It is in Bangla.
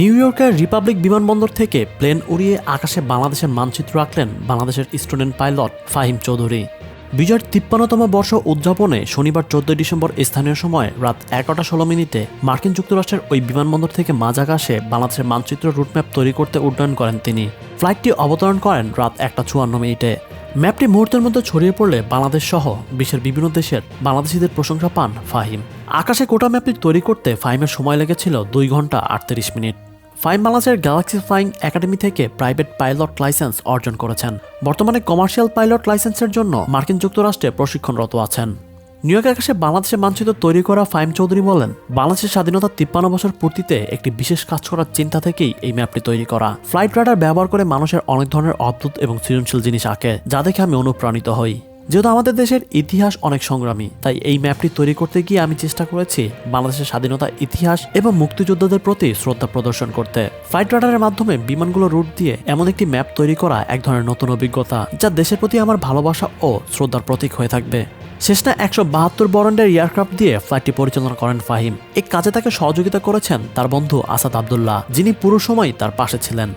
নিউ ইয়র্কের রিপাবলিক বিমানবন্দর থেকে প্লেন উড়িয়ে আকাশে বাংলাদেশের মানচিত্র আঁকলেন বাংলাদেশের স্টুডেন্ট পাইলট ফাহিম চৌধুরী। বিজয়ের তিপ্পান্নতম বর্ষ উদযাপনে শনিবার চোদ্দই ডিসেম্বর স্থানীয় সময় রাত এগারোটা ষোলো মিনিটে মার্কিন যুক্তরাষ্ট্রের ওই বিমানবন্দর থেকে মাঝ আকাশে বাংলাদেশের মানচিত্র রুটম্যাপ তৈরি করতে উড্ডয়ন করেন তিনি। ফ্লাইটটি অবতরণ করেন রাত একটা চুয়ান্ন মিনিটে। ম্যাপটি মুহূর্তের মধ্যে ছড়িয়ে পড়লে বাংলাদেশ সহ বিশ্বের বিভিন্ন দেশের বাংলাদেশিদের প্রশংসা পান ফাহিম। আকাশে কোটা ম্যাপটি তৈরি করতে ফাহিমের সময় লেগেছিল দুই ঘণ্টা আটত্রিশ মিনিট। ফাইম বাংলাদেশের গ্যালাক্সি ফ্লাইং একাডেমি থেকে প্রাইভেট পাইলট লাইসেন্স অর্জন করেছেন। বর্তমানে কমার্শিয়াল পাইলট লাইসেন্সের জন্য মার্কিন যুক্তরাষ্ট্রে প্রশিক্ষণরত আছেন। নিউ ইয়র্ক আকাশে বাংলাদেশের মানচিত্র তৈরি করা ফাইম চৌধুরী বলেন, বাংলাদেশের স্বাধীনতার তিপ্পান্ন বছর পূর্তিতে একটি বিশেষ কাজ করার চিন্তা থেকেই এই ম্যাপটি তৈরি করা। ফ্লাইট রাডার ব্যবহার করে মানুষের অনেক ধরনের অদ্ভুত এবং সৃজনশীল জিনিস আঁকে, যা দেখে আমি অনুপ্রাণিত হই। যেহেতু আমাদের দেশের ইতিহাস অনেক সংগ্রামী, তাই এই ম্যাপটি তৈরি করতে গিয়ে আমি চেষ্টা করেছি বাংলাদেশের স্বাধীনতা, ইতিহাস এবং মুক্তিযোদ্ধাদের প্রতি শ্রদ্ধা প্রদর্শন করতে। ফ্লাইট রাডারের মাধ্যমে বিমানগুলো রুট দিয়ে এমন একটি ম্যাপ তৈরি করা এক ধরনের নতুন অভিজ্ঞতা, যা দেশের প্রতি আমার ভালোবাসা ও শ্রদ্ধার প্রতীক হয়ে থাকবে। শেষনা একশো বাহাত্তর বরন্ডের এয়ারক্রাফট দিয়ে ফ্লাইটটি পরিচালনা করেন ফাহিম। এই কাজে তাকে সহযোগিতা করেছেন তার বন্ধু আসাদ আবদুল্লাহ, যিনি পুরো সময় তার পাশে ছিলেন।